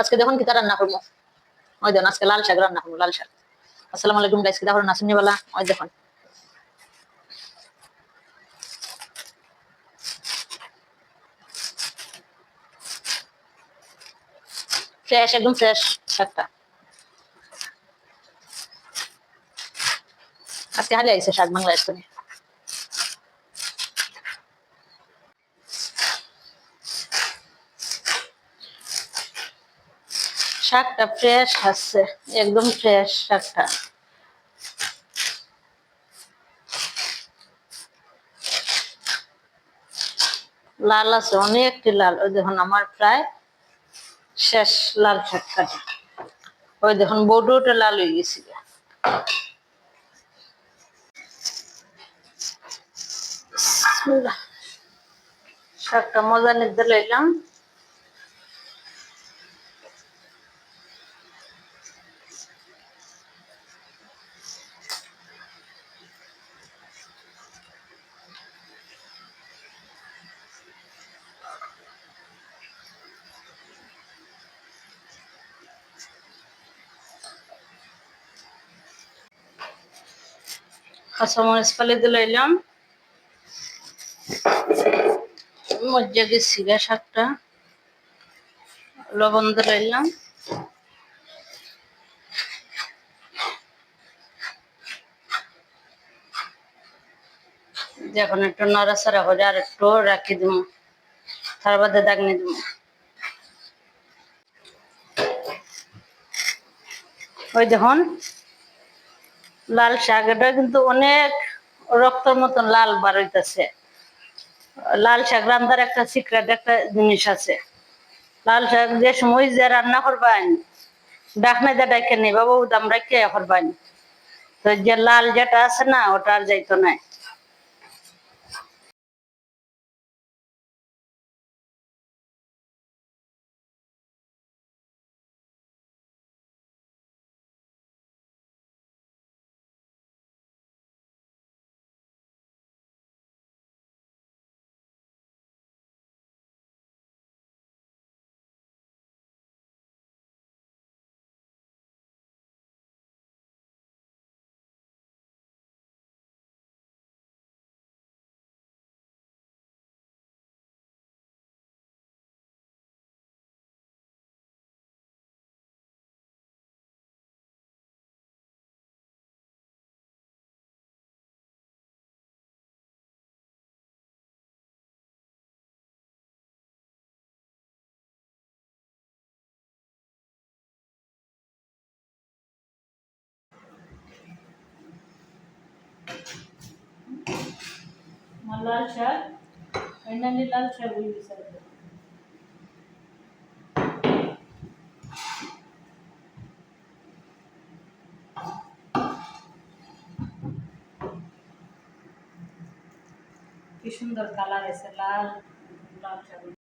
আজকে দেখুন কিতা রান্না করব। ওই দেখুন, আজকে লাল শাক রান্না করব, লাল শাক। আসসালামু আলাইকুম গাইস করুন আসেননি বলা ওই দেখুন। ফ্রেশ একদম ফ্রেশ শাকটা। আজকে হালে আইসে শাক বাংলাদেশ শাকটা ফ্রেশ আছে একদম ফ্রেশ শাকটা। লাল আছে, অনেকটি লাল। ওই দেখুন, আমার প্রায় শেষ লাল শাকটা। ওই দেখুন, বড়টা লাল হয়ে গেছে। বিসমিল্লাহ। শাকটা মজা নিতে লইলাম। কাঁচামরিচ ফালি দিলে এলাম। মজ্জা গেছি শাকটা লবণ দিলে এলাম। যখন একটু নড়াচড়া করে আর একটু রাখি দিব তার বাদে দাগনি দিব ওই দেখুন লাল শাক, এটা কিন্তু অনেক রক্তের মতন লাল বার হইতেছে। লাল শাক রান্নার একটা সিক্রেট একটা জিনিস আছে। লাল শাক যে সময় যে রান্না করবান, ডাকনা যা ডাকে নেই বাবু, দাম রাখিয়া করবান। তো যে লাল যেটা আছে না, ওটা আর যাইতো না লাল শাক ফাইনালি লাল শাক হয়ে গেছে কি সুন্দর কালার এসে লাল লাল শাক